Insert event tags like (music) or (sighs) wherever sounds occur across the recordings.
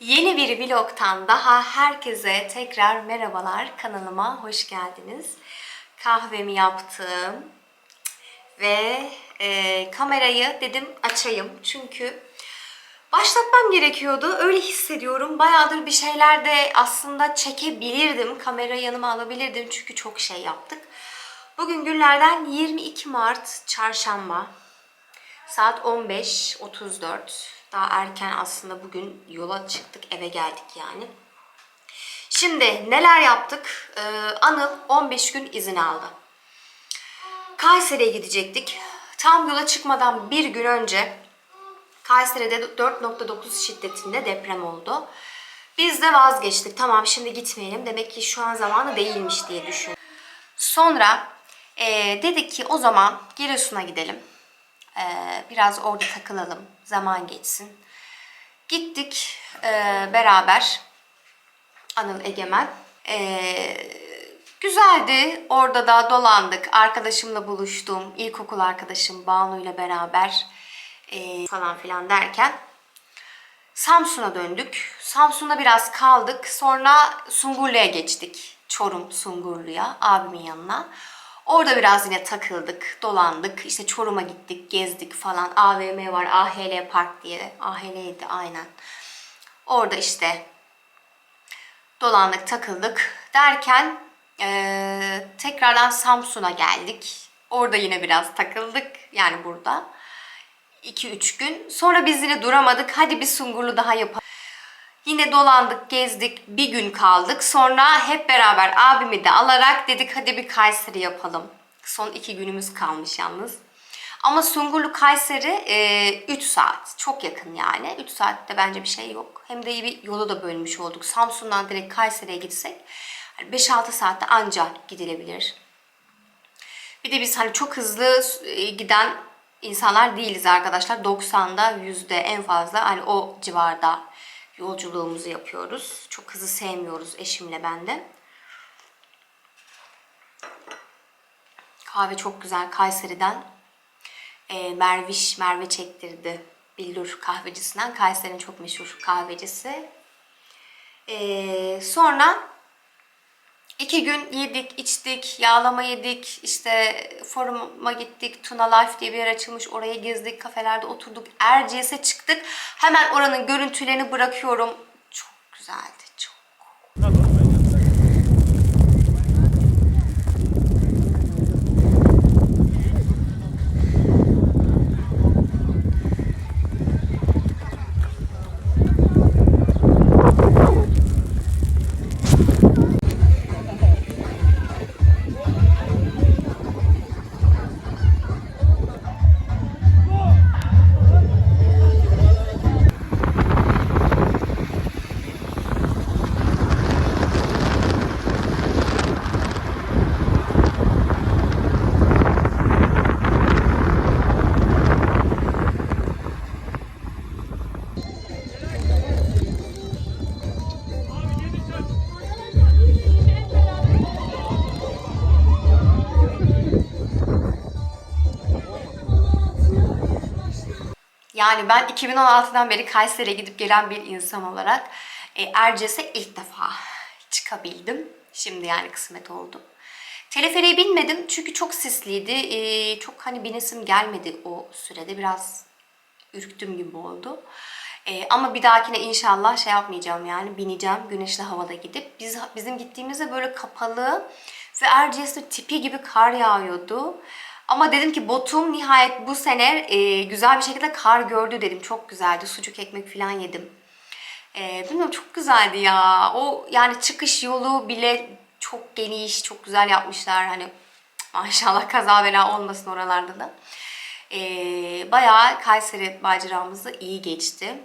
Yeni bir vlogtan daha herkese tekrar merhabalar. Kanalıma hoş geldiniz. Kahvemi yaptım ve e, kamerayı dedim açayım çünkü başlatmam gerekiyordu. Öyle hissediyorum. Bayağıdır bir şeyler de aslında çekebilirdim. Kamerayı yanıma alabilirdim çünkü çok şey yaptık. Bugün günlerden 22 Mart Çarşamba. Saat 15.34. Daha erken aslında bugün yola çıktık, eve geldik yani. Şimdi neler yaptık? Ee, Anıl 15 gün izin aldı. Kayseri'ye gidecektik. Tam yola çıkmadan bir gün önce Kayseri'de 4.9 şiddetinde deprem oldu. Biz de vazgeçtik. Tamam şimdi gitmeyelim. Demek ki şu an zamanı değilmiş diye düşündüm. Sonra eee, dedik ki o zaman Giresun'a gidelim. Eee, biraz orada takılalım. Zaman geçsin. Gittik eee, beraber. Anıl Egemen. Eee, güzeldi. Orada da dolandık. Arkadaşımla buluştum. İlkokul arkadaşım Banu ile beraber eee, falan filan derken Samsun'a döndük. Samsun'da biraz kaldık. Sonra Sungurlu'ya geçtik. Çorum Sungurlu'ya, abimin yanına. Orada biraz yine takıldık, dolandık. İşte Çorum'a gittik, gezdik falan. AVM var, AHL Park diye. AHL'ydi aynen. Orada işte dolandık, takıldık derken eee, tekrardan Samsun'a geldik. Orada yine biraz takıldık. Yani burada. 2-3 gün. Sonra biz yine duramadık. Hadi bir Sungurlu daha yapalım. Yine dolandık, gezdik. Bir gün kaldık. Sonra hep beraber abimi de alarak dedik hadi bir Kayseri yapalım. Son iki günümüz kalmış yalnız. Ama Sungurlu Kayseri 3 saat. Çok yakın yani. 3 saatte bence bir şey yok. Hem de iyi bir yolu da bölmüş olduk. Samsun'dan direkt Kayseri'ye gitsek 5-6 saatte anca gidilebilir. Bir de biz hani çok hızlı e, giden insanlar değiliz arkadaşlar. 90'da yüzde en fazla hani o civarda yolculuğumuzu yapıyoruz. Çok hızlı sevmiyoruz eşimle ben de. Kahve çok güzel Kayseri'den. E, Merviş, Merve çektirdi. Billur kahvecisinden. Kayseri'nin çok meşhur kahvecisi. E, sonra İki gün yedik, içtik, yağlama yedik, işte foruma gittik, Tuna Life diye bir yer açılmış, oraya gezdik, kafelerde oturduk, Erciyes'e çıktık. Hemen oranın görüntülerini bırakıyorum. Çok güzeldi, Yani ben 2016'dan beri Kayseri'ye gidip gelen bir insan olarak e, Erciyes'e ilk defa çıkabildim. Şimdi yani kısmet oldu. Teleferiğe binmedim çünkü çok sisliydi. E, çok hani binesim gelmedi o sürede. Biraz ürktüm gibi oldu. E, ama bir dahakine inşallah şey yapmayacağım yani bineceğim güneşli havada gidip. Biz bizim gittiğimizde böyle kapalı ve Erciyes'te tipi gibi kar yağıyordu. Ama dedim ki botum nihayet bu sene e, güzel bir şekilde kar gördü dedim. Çok güzeldi. Sucuk ekmek falan yedim. E, bilmiyorum çok güzeldi ya. O yani çıkış yolu bile çok geniş, çok güzel yapmışlar. Hani maşallah kaza bela olmasın oralarda da. E, bayağı Kayseri maceramız da iyi geçti.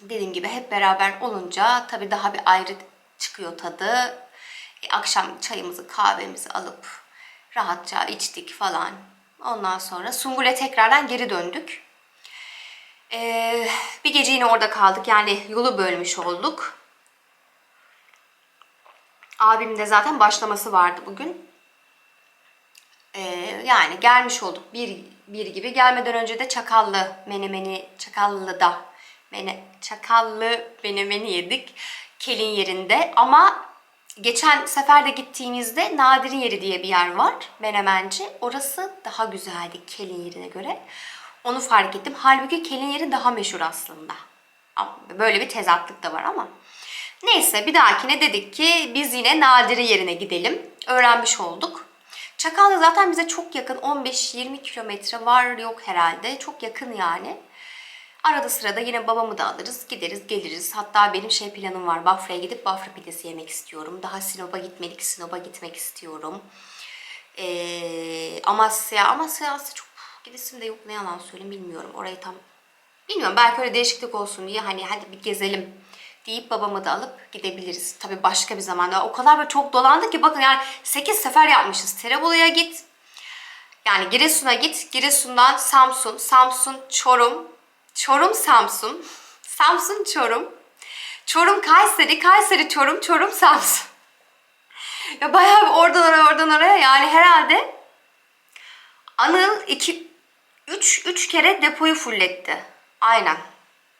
Dediğim gibi hep beraber olunca tabii daha bir ayrı çıkıyor tadı. E, akşam çayımızı kahvemizi alıp rahatça içtik falan. Ondan sonra Sungur'e tekrardan geri döndük. Ee, bir gece yine orada kaldık. Yani yolu bölmüş olduk. Abim de zaten başlaması vardı bugün. Ee, yani gelmiş olduk bir, bir gibi. Gelmeden önce de Çakallı Menemeni Çakallı'da mene, çakallı menemeni yedik. Kelin yerinde ama geçen sefer de gittiğimizde Nadir'in yeri diye bir yer var. Menemenci. Orası daha güzeldi Kelin yerine göre. Onu fark ettim. Halbuki Kelin yeri daha meşhur aslında. Böyle bir tezatlık da var ama. Neyse bir dahakine dedik ki biz yine Nadir'in yerine gidelim. Öğrenmiş olduk. Çakal da zaten bize çok yakın 15-20 kilometre var yok herhalde. Çok yakın yani. Arada sırada yine babamı da alırız, gideriz, geliriz. Hatta benim şey planım var. Bafra'ya gidip Bafra pidesi yemek istiyorum. Daha Sinop'a gitmedik, Sinop'a gitmek istiyorum. Ee, Amasya, Amasya aslında çok gidesim de yok ne yalan söyleyeyim bilmiyorum. Orayı tam bilmiyorum belki öyle değişiklik olsun diye hani hadi bir gezelim deyip babamı da alıp gidebiliriz. Tabii başka bir zamanda. O kadar böyle çok dolandık ki bakın yani 8 sefer yapmışız. Terebolu'ya git, yani Giresun'a git, Giresun'dan Samsun, Samsun, Çorum, Çorum, Samsun, Samsun, Çorum, Çorum, Kayseri, Kayseri, Çorum, Çorum, Samsun. Ya bayağı bir oradan oraya, oradan oraya yani herhalde Anıl 2 3 3 kere depoyu fulletti. Aynen.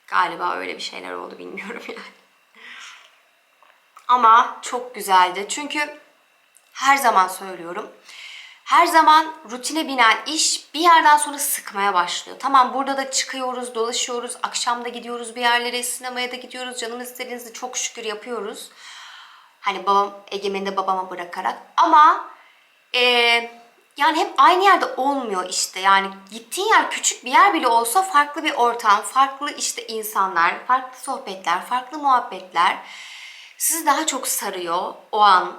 Galiba öyle bir şeyler oldu bilmiyorum (laughs) yani. Ama çok güzeldi. Çünkü her zaman söylüyorum. Her zaman rutine binen iş bir yerden sonra sıkmaya başlıyor. Tamam burada da çıkıyoruz, dolaşıyoruz, akşam da gidiyoruz bir yerlere, sinemaya da gidiyoruz. Canımız istediğinizde çok şükür yapıyoruz. Hani babam, Egemen'i de babama bırakarak. Ama eee, yani hep aynı yerde olmuyor işte. Yani gittiğin yer küçük bir yer bile olsa farklı bir ortam, farklı işte insanlar, farklı sohbetler, farklı muhabbetler sizi daha çok sarıyor o an.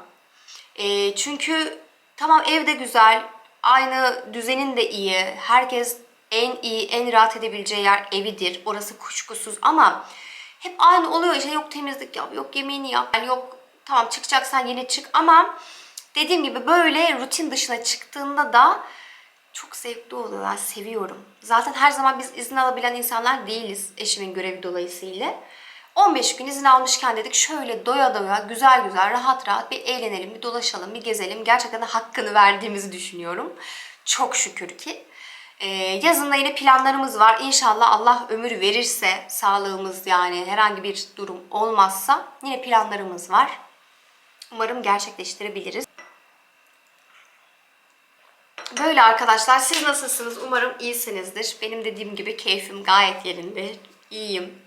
E, çünkü tamam evde güzel, aynı düzenin de iyi. Herkes en iyi, en rahat edebileceği yer evidir. Orası kuşkusuz ama hep aynı oluyor işte yok temizlik yap, yok yemeğini yap, yani yok tamam çıkacaksan yine çık ama dediğim gibi böyle rutin dışına çıktığında da çok zevkli oluyor. Seviyorum. Zaten her zaman biz izin alabilen insanlar değiliz eşimin görevi dolayısıyla. 15 gün izin almışken dedik şöyle doya doya güzel güzel rahat rahat bir eğlenelim, bir dolaşalım, bir gezelim. Gerçekten hakkını verdiğimizi düşünüyorum. Çok şükür ki. Ee, yazında yine planlarımız var. İnşallah Allah ömür verirse sağlığımız yani herhangi bir durum olmazsa yine planlarımız var. Umarım gerçekleştirebiliriz. Böyle arkadaşlar siz nasılsınız? Umarım iyisinizdir. Benim dediğim gibi keyfim gayet yerinde. İyiyim.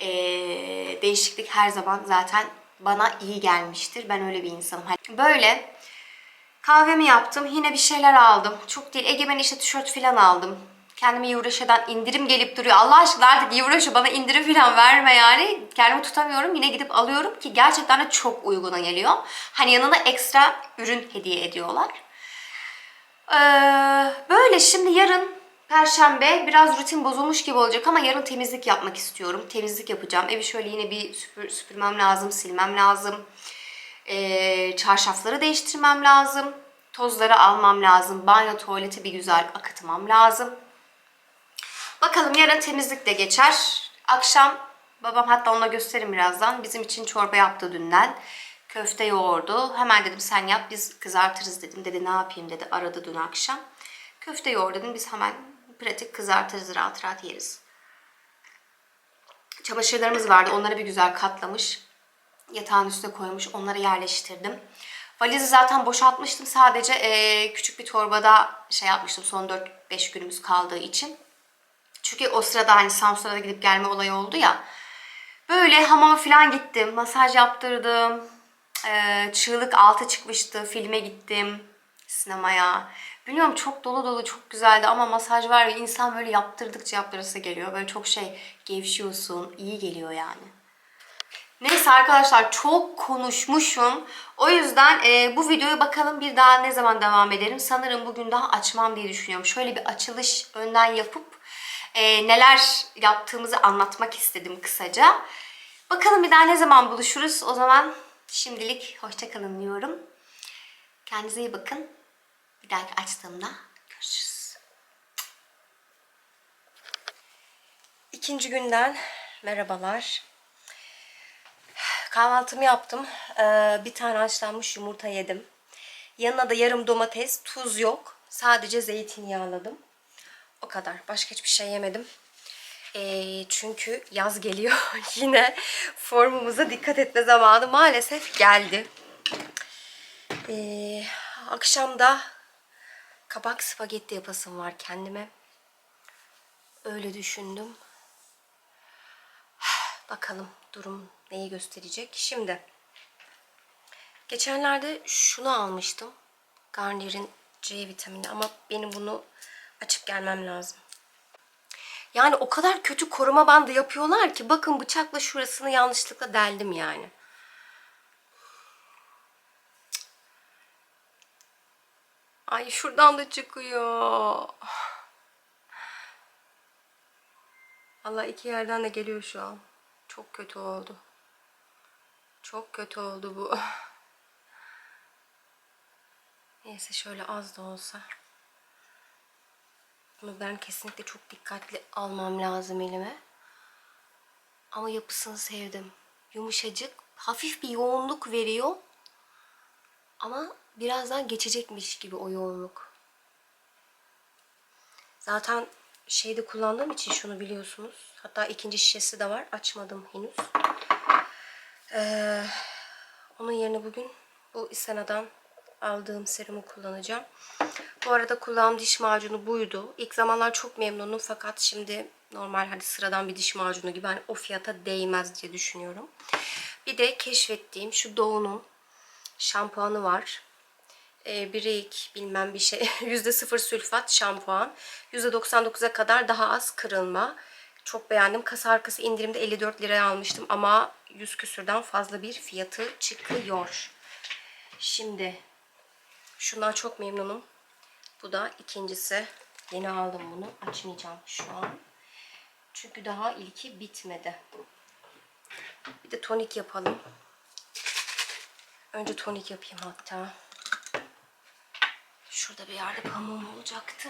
Ee, değişiklik her zaman zaten bana iyi gelmiştir. Ben öyle bir insanım. Hani böyle kahvemi yaptım. Yine bir şeyler aldım. Çok değil. Egemen işte tişört falan aldım. Kendime Yuvraşa'dan indirim gelip duruyor. Allah aşkına artık Yuvraşa bana indirim falan verme yani. Kendimi tutamıyorum. Yine gidip alıyorum ki gerçekten de çok uyguna geliyor. Hani yanına ekstra ürün hediye ediyorlar. Ee, böyle şimdi yarın Perşembe biraz rutin bozulmuş gibi olacak ama yarın temizlik yapmak istiyorum. Temizlik yapacağım. Evi şöyle yine bir süpür, süpürmem lazım, silmem lazım. Ee, çarşafları değiştirmem lazım. Tozları almam lazım. Banyo, tuvaleti bir güzel akıtmam lazım. Bakalım yarın temizlik de geçer. Akşam babam hatta ona gösteririm birazdan. Bizim için çorba yaptı dünden. Köfte yoğurdu. Hemen dedim sen yap biz kızartırız dedim. Dedi ne yapayım dedi aradı dün akşam. Köfte yoğur dedim biz hemen pratik kızartırız rahat rahat yeriz. Çamaşırlarımız vardı onları bir güzel katlamış. Yatağın üstüne koymuş onları yerleştirdim. Valizi zaten boşaltmıştım sadece eee, küçük bir torbada şey yapmıştım son 4-5 günümüz kaldığı için. Çünkü o sırada hani Samsun'a gidip gelme olayı oldu ya. Böyle hamama falan gittim. Masaj yaptırdım. Ee, çığlık altı çıkmıştı. Filme gittim. Sinemaya. Bilmiyorum çok dolu dolu çok güzeldi ama masaj var ya insan böyle yaptırdıkça yaptırası geliyor. Böyle çok şey gevşiyorsun. iyi geliyor yani. Neyse arkadaşlar çok konuşmuşum. O yüzden e, bu videoyu bakalım bir daha ne zaman devam ederim. Sanırım bugün daha açmam diye düşünüyorum. Şöyle bir açılış önden yapıp e, neler yaptığımızı anlatmak istedim kısaca. Bakalım bir daha ne zaman buluşuruz. O zaman şimdilik hoşçakalın diyorum. Kendinize iyi bakın. Bir dahaki açtığımda görüşürüz. İkinci günden merhabalar. Kahvaltımı yaptım. Ee, bir tane haşlanmış yumurta yedim. Yanına da yarım domates, tuz yok. Sadece zeytinyağladım. O kadar. Başka hiçbir şey yemedim. Ee, çünkü yaz geliyor. (laughs) Yine formumuza dikkat etme zamanı maalesef geldi. Ee, akşamda kabak spagetti yapasım var kendime. Öyle düşündüm. (sighs) Bakalım durum neyi gösterecek. Şimdi geçenlerde şunu almıştım. Garnier'in C vitamini ama benim bunu açıp gelmem lazım. Yani o kadar kötü koruma bandı yapıyorlar ki bakın bıçakla şurasını yanlışlıkla deldim yani. Ay şuradan da çıkıyor. Allah iki yerden de geliyor şu an. Çok kötü oldu. Çok kötü oldu bu. Neyse şöyle az da olsa. Bunu ben kesinlikle çok dikkatli almam lazım elime. Ama yapısını sevdim. Yumuşacık, hafif bir yoğunluk veriyor. Ama birazdan geçecekmiş gibi o yoğunluk. Zaten şeyde kullandığım için şunu biliyorsunuz. Hatta ikinci şişesi de var. Açmadım henüz. Ee, onun yerine bugün bu Isena'dan aldığım serumu kullanacağım. Bu arada kullandığım diş macunu buydu. İlk zamanlar çok memnunum fakat şimdi normal hani sıradan bir diş macunu gibi hani o fiyata değmez diye düşünüyorum. Bir de keşfettiğim şu Doğu'nun şampuanı var. Ee, Brick bilmem bir şey. (laughs) %0 sülfat şampuan. %99'a kadar daha az kırılma. Çok beğendim. Kasa arkası indirimde 54 liraya almıştım ama 100 küsürden fazla bir fiyatı çıkıyor. Şimdi şundan çok memnunum. Bu da ikincisi. Yeni aldım bunu. Açmayacağım şu an. Çünkü daha ilki bitmedi. Bir de tonik yapalım. Önce tonik yapayım hatta. Şurada bir yerde pamuğum olacaktı.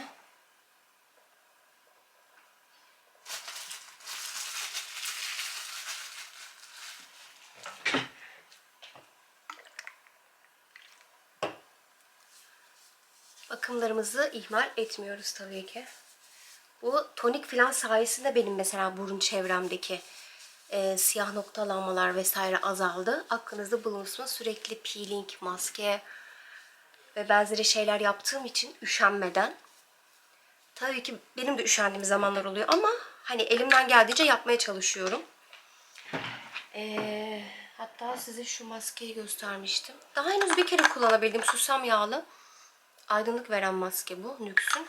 Bakımlarımızı ihmal etmiyoruz tabii ki. Bu tonik filan sayesinde benim mesela burun çevremdeki e, siyah noktalanmalar vesaire azaldı. Aklınızda bulunsun sürekli peeling, maske ve benzeri şeyler yaptığım için üşenmeden. Tabii ki benim de üşendiğim zamanlar oluyor ama hani elimden geldiğince yapmaya çalışıyorum. Ee, hatta size şu maskeyi göstermiştim. Daha henüz bir kere kullanabildim. Susam yağlı. Aydınlık veren maske bu. Nüks'ün.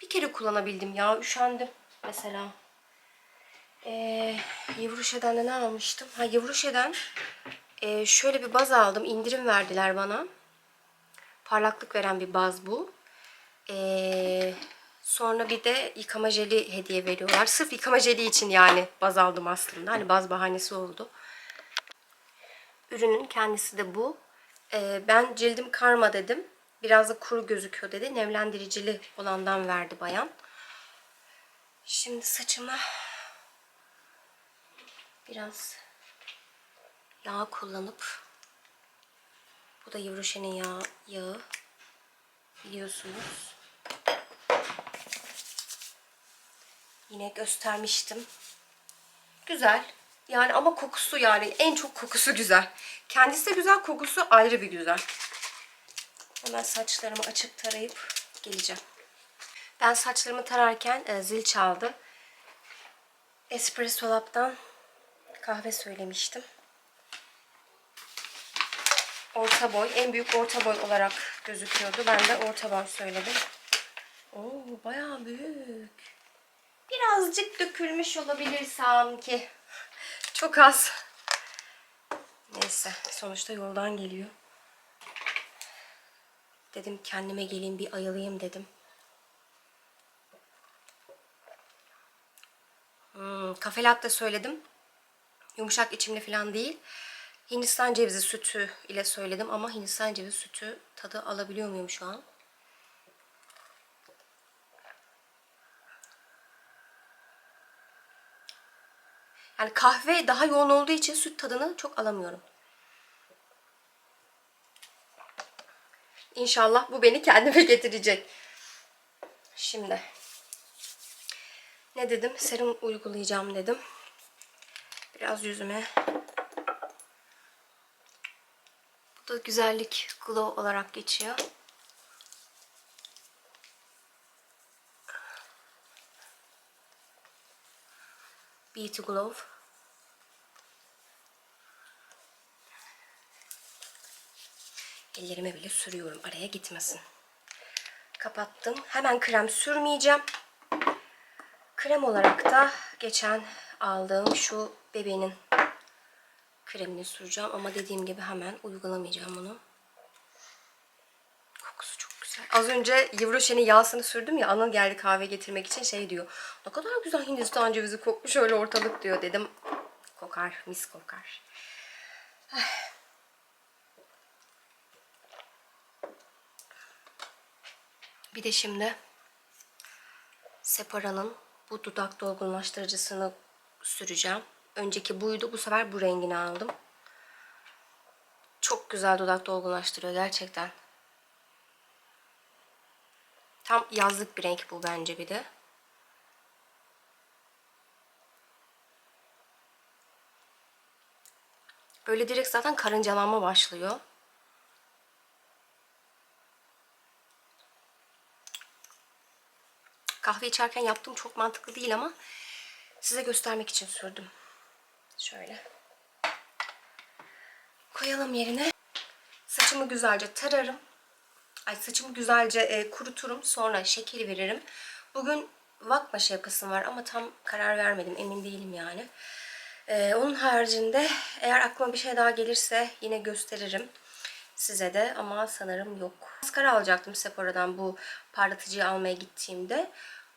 Bir kere kullanabildim ya. Üşendim mesela. Ee, Yvruşe'den de ne almıştım? Ha Yvruşe'den e, şöyle bir baz aldım. İndirim verdiler bana. Parlaklık veren bir baz bu. Ee, sonra bir de yıkama jeli hediye veriyorlar. Sırf yıkama jeli için yani baz aldım aslında. Hani baz bahanesi oldu. Ürünün kendisi de bu. Ee, ben cildim karma dedim. Biraz da kuru gözüküyor dedi. Nemlendiricili olandan verdi bayan. Şimdi saçıma biraz yağ kullanıp bu da Yvruşe'nin yağ, yağı biliyorsunuz. Yine göstermiştim. Güzel. Yani ama kokusu yani en çok kokusu güzel. Kendisi de güzel, kokusu ayrı bir güzel. Hemen saçlarımı açıp tarayıp geleceğim. Ben saçlarımı tararken e, zil çaldı. Espresso Lab'dan kahve söylemiştim. Orta boy, en büyük orta boy olarak gözüküyordu. Ben de orta boy söyledim. Oo, bayağı büyük. Birazcık dökülmüş olabilir sanki. Çok az. Neyse, sonuçta yoldan geliyor. Dedim kendime geleyim bir ayılayım dedim. Hmm, kafe latte söyledim. Yumuşak içimli falan değil. Hindistan cevizi sütü ile söyledim ama Hindistan cevizi sütü tadı alabiliyor muyum şu an? Yani kahve daha yoğun olduğu için süt tadını çok alamıyorum. İnşallah bu beni kendime (laughs) getirecek. Şimdi Ne dedim? Serum uygulayacağım dedim. Biraz yüzüme. Bu güzellik glow olarak geçiyor. Beauty Glow. Ellerime bile sürüyorum. Araya gitmesin. Kapattım. Hemen krem sürmeyeceğim. Krem olarak da geçen aldığım şu bebeğinin kremini süreceğim. Ama dediğim gibi hemen uygulamayacağım bunu. Kokusu çok güzel. Az önce Yivroşen'in yağsını sürdüm ya. Anıl geldi kahve getirmek için şey diyor. Ne kadar güzel Hindistan cevizi kokmuş öyle ortalık diyor. Dedim kokar, mis kokar. (sighs) Bir de şimdi Sephora'nın bu dudak dolgunlaştırıcısını süreceğim. Önceki buydu. Bu sefer bu rengini aldım. Çok güzel dudak dolgunlaştırıyor gerçekten. Tam yazlık bir renk bu bence bir de. Böyle direkt zaten karıncalanma başlıyor. Kahve içerken yaptığım çok mantıklı değil ama size göstermek için sürdüm. Şöyle. Koyalım yerine. Saçımı güzelce tararım. Ay saçımı güzelce e, kuruturum. Sonra şekil veririm. Bugün vakmaşı yapasım var ama tam karar vermedim. Emin değilim yani. E, onun haricinde eğer aklıma bir şey daha gelirse yine gösteririm size de ama sanırım yok. Maskara alacaktım Sephora'dan bu parlatıcıyı almaya gittiğimde.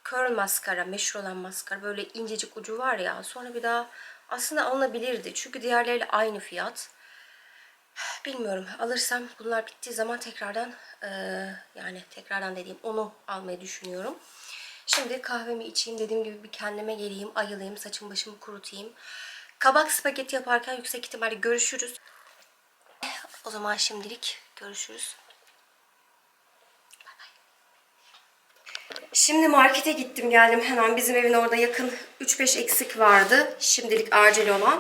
Curl maskara, meşhur olan maskara. Böyle incecik ucu var ya. Sonra bir daha aslında alınabilirdi. Çünkü diğerleriyle aynı fiyat. Bilmiyorum. Alırsam bunlar bittiği zaman tekrardan e, yani tekrardan dediğim onu almayı düşünüyorum. Şimdi kahvemi içeyim. Dediğim gibi bir kendime geleyim, ayılayım, saçımı başımı kurutayım. Kabak spagetti yaparken yüksek ihtimalle görüşürüz. O zaman şimdilik görüşürüz. Şimdi markete gittim geldim hemen. Bizim evin orada yakın 3-5 eksik vardı. Şimdilik acil olan.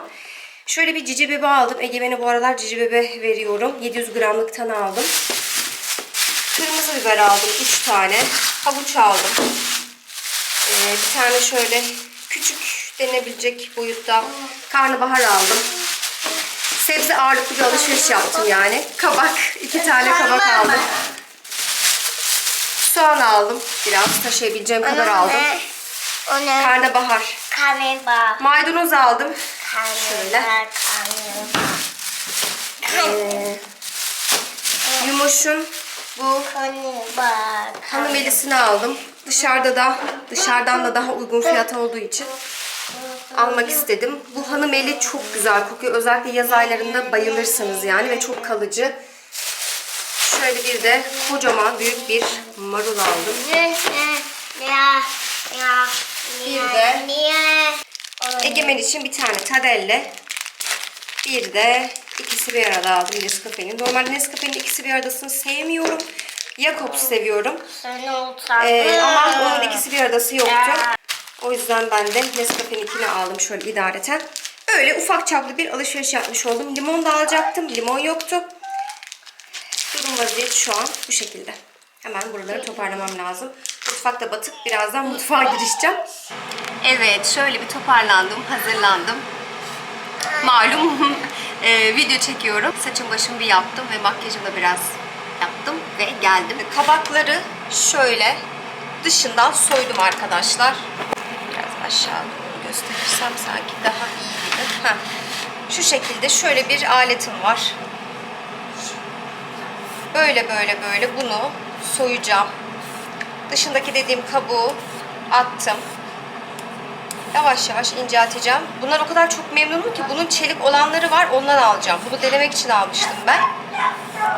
Şöyle bir cici bebe aldım. Egemen'e bu aralar cici bebe veriyorum. 700 gramlıktan aldım. Kırmızı biber aldım 3 tane. Havuç aldım. Ee, bir tane şöyle küçük denebilecek boyutta karnabahar aldım. Sebze ağırlıklı bir alışveriş yaptım yani. Kabak, iki tane kabak aldım. Soğan aldım. Biraz taşıyabileceğim kadar aldım. O ne? Karnabahar. Kahve bar. Maydanoz aldım. Şöyle. kahve Ee, Yumoş'un bu bar. hanım elisini aldım. Dışarıda da dışarıdan da daha uygun fiyat olduğu için almak istedim. Bu hanım eli çok güzel kokuyor. Özellikle yaz aylarında bayılırsınız yani ve çok kalıcı. Şöyle bir de kocaman büyük bir marul aldım. Bir de? Egemen için bir tane tadelle. Bir de ikisi bir arada aldım Nescafe'nin. Normalde Nescafe'nin ikisi bir aradasını sevmiyorum. Jacobs seviyorum. Ee, ama onun ikisi bir aradası yoktu. O yüzden ben de Nescafe'ninkini aldım şöyle idareten. Öyle ufak çaplı bir alışveriş yapmış oldum. Limon da alacaktım. Limon yoktu. Durum vaziyet şu an bu şekilde. Hemen buraları toparlamam lazım. Mutfakta batık. Birazdan mutfağa girişeceğim. Evet şöyle bir toparlandım. Hazırlandım. Malum (laughs) e, video çekiyorum. Saçım başımı bir yaptım ve makyajımı da biraz yaptım ve geldim. Kabakları şöyle dışından soydum arkadaşlar. Biraz aşağı gösterirsem sanki daha iyi. Heh. Şu şekilde şöyle bir aletim var. Böyle böyle böyle bunu soyacağım. Dışındaki dediğim kabuğu attım. Yavaş yavaş incelteceğim. Bunlar o kadar çok memnunum ki bunun çelik olanları var ondan alacağım. Bunu denemek için almıştım ben.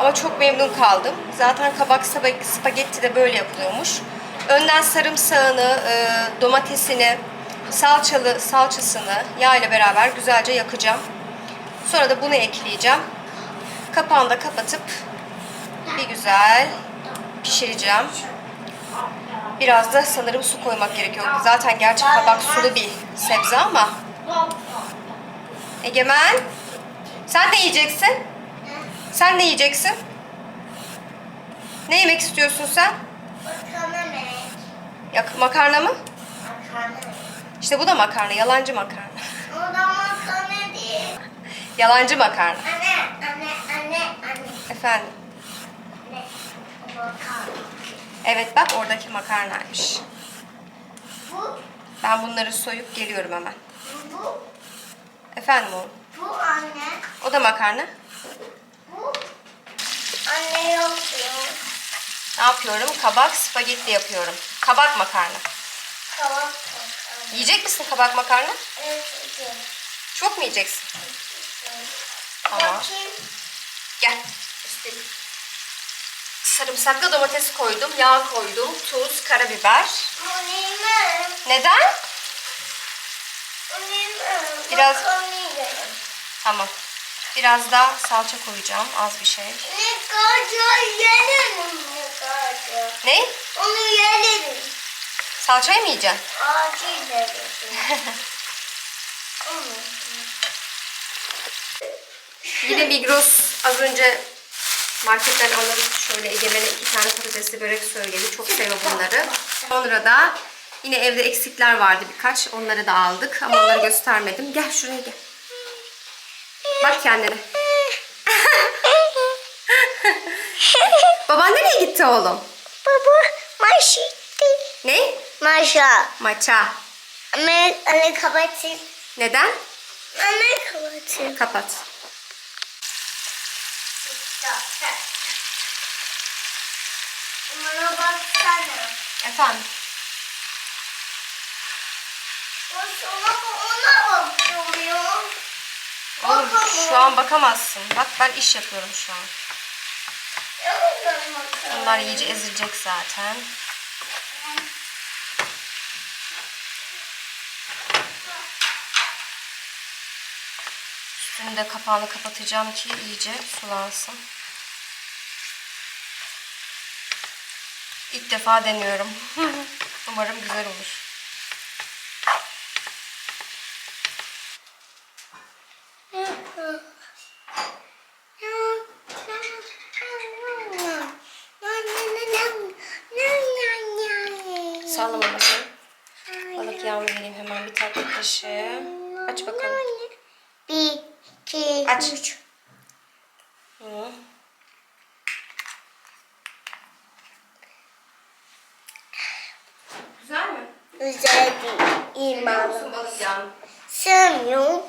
Ama çok memnun kaldım. Zaten kabak spa- spagetti de böyle yapılıyormuş. Önden sarımsağını, e, domatesini, salçalı salçasını yağ ile beraber güzelce yakacağım. Sonra da bunu ekleyeceğim. Kapağını da kapatıp bir güzel pişireceğim. Biraz da sanırım su koymak gerekiyor. Zaten gerçi kabak sulu bir sebze ama. Egemen, sen ne yiyeceksin? Sen ne yiyeceksin? Ne yemek istiyorsun sen? Makarna ne? Yak makarna mı? Makarna? İşte bu da makarna, yalancı makarna. O da makarna değil. Yalancı makarna. Anne, anne, anne, anne. Efendim. Evet bak oradaki makarnaymış. Bu, Ben bunları soyup geliyorum hemen. bu, Efendim oğlum. bu anne. O da makarna. Bu anne yapıyor. Ne yapıyorum? Kabak spagetti yapıyorum. Kabak makarna. Kavak makarna. Yiyecek misin kabak makarna? Evet, evet. Çok mu yiyeceksin? Tamam. Bakayım. Gel. İstedim. Sarımsaklı domates koydum, yağ koydum, tuz, karabiber. Neden? Biraz-. Tamam. Biraz da salça koyacağım, az bir şey. Ne kadar yiyelim ne kadar. Ne? Onu yiyelim. Salçayı mı yiyeceksin? Acı yiyelim. Yine Migros az önce marketten alıp şöyle Egemen'e iki tane patatesli börek söyledi. Çok seviyor bunları. Sonra da yine evde eksikler vardı birkaç. Onları da aldık ama onları göstermedim. Gel şuraya gel. Bak kendine. (laughs) Baban nereye gitti oğlum? Baba, maşitti. Ne? Maşa. Maça. Anne, anne kapatayım. Neden? Anne kapatayım. Kapat. Bana baksana. Efendim? O sana ona bakıyor. Oğlum şu an bakamazsın. Bak ben iş yapıyorum şu an. Bunlar iyice ezilecek zaten. De kapağını kapatacağım ki iyice sulansın. İlk defa deniyorum. (laughs) Umarım güzel olur. Sallama bakalım. Balık yağını vereyim hemen bir tatlı kaşığı. Aç bakalım. Bir, Aç. üç. Hı. Güzel mi? Güzel yağını? Sevmiyorum.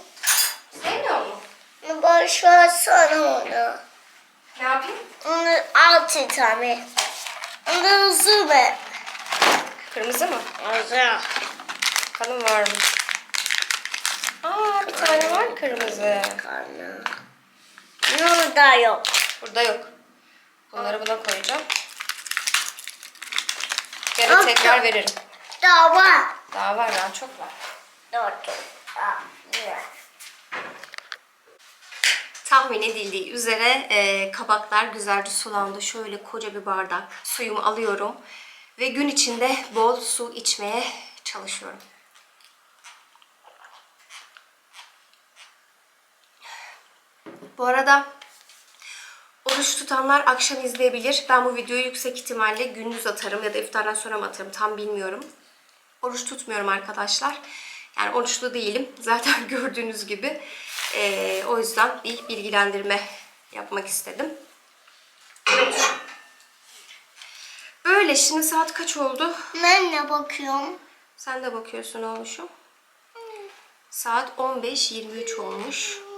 Sevmiyor musun? Boş versene onu. Ne yapayım? Onu altı tane. Onu hızlı ver. Kırmızı mı? Hızlı. Bakalım var mı? Aa bir tane var kırmızı. Karnı. Ne da yok. Burada yok. Bunları buna koyacağım. Yok, tekrar veririm. Daha var. Daha var daha çok var. Dört. Aa, bir. Tahmin edildiği üzere e, kabaklar güzelce sulandı. Şöyle koca bir bardak suyumu alıyorum. Ve gün içinde bol su içmeye çalışıyorum. Bu arada oruç tutanlar akşam izleyebilir. Ben bu videoyu yüksek ihtimalle gündüz atarım ya da iftardan sonra mı atarım tam bilmiyorum. Oruç tutmuyorum arkadaşlar. Yani oruçlu değilim. (laughs) Zaten gördüğünüz gibi. Ee, o yüzden bir bilgilendirme yapmak istedim. Böyle şimdi saat kaç oldu? Ben de bakıyorum. Sen de bakıyorsun olmuşum. Saat 15.23 olmuş.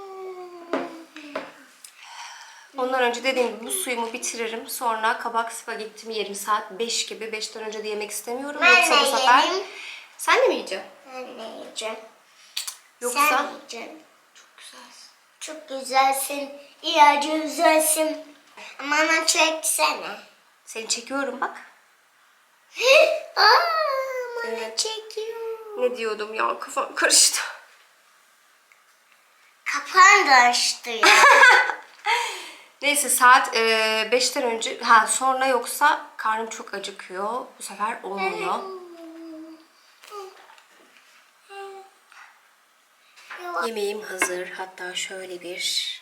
Ondan önce dediğim gibi bu suyumu bitiririm. Sonra kabak spagettimi yerim. Saat 5 gibi. 5'ten önce de yemek istemiyorum. Ben Yoksa bu sefer... yerim. Sen de mi yiyeceksin? Ben de yiyeceğim. Yoksa... Sen yiyeceksin. Çok güzelsin. Çok güzelsin. İyice güzelsin. Ama bana çeksene. Seni çekiyorum bak. (gasps) Aa, bana Evet. çekiyor. Ne diyordum ya kafam karıştı. Kapan da açtı ya. (laughs) Neyse saat 5'ten önce ha sonra yoksa karnım çok acıkıyor. Bu sefer olmuyor. Yemeğim hazır. Hatta şöyle bir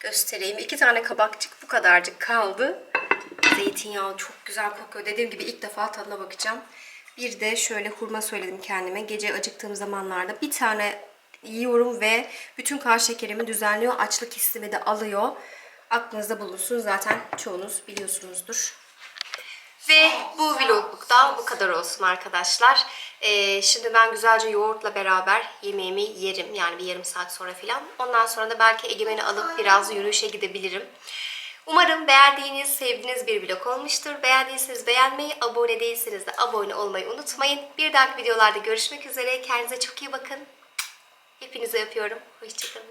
göstereyim. İki tane kabakçık bu kadarcık kaldı. Zeytinyağı çok güzel kokuyor. Dediğim gibi ilk defa tadına bakacağım. Bir de şöyle hurma söyledim kendime. Gece acıktığım zamanlarda bir tane yiyorum ve bütün kan şekerimi düzenliyor. Açlık hissimi de alıyor. Aklınızda bulunsun. Zaten çoğunuz biliyorsunuzdur. Ve bu vloglukta bu kadar olsun arkadaşlar. Ee, şimdi ben güzelce yoğurtla beraber yemeğimi yerim. Yani bir yarım saat sonra filan. Ondan sonra da belki Egemen'i alıp biraz yürüyüşe gidebilirim. Umarım beğendiğiniz, sevdiğiniz bir vlog olmuştur. Beğendiyseniz beğenmeyi, abone değilseniz de abone olmayı unutmayın. Bir dahaki videolarda görüşmek üzere. Kendinize çok iyi bakın. Hepinizi öpüyorum. Hoşçakalın.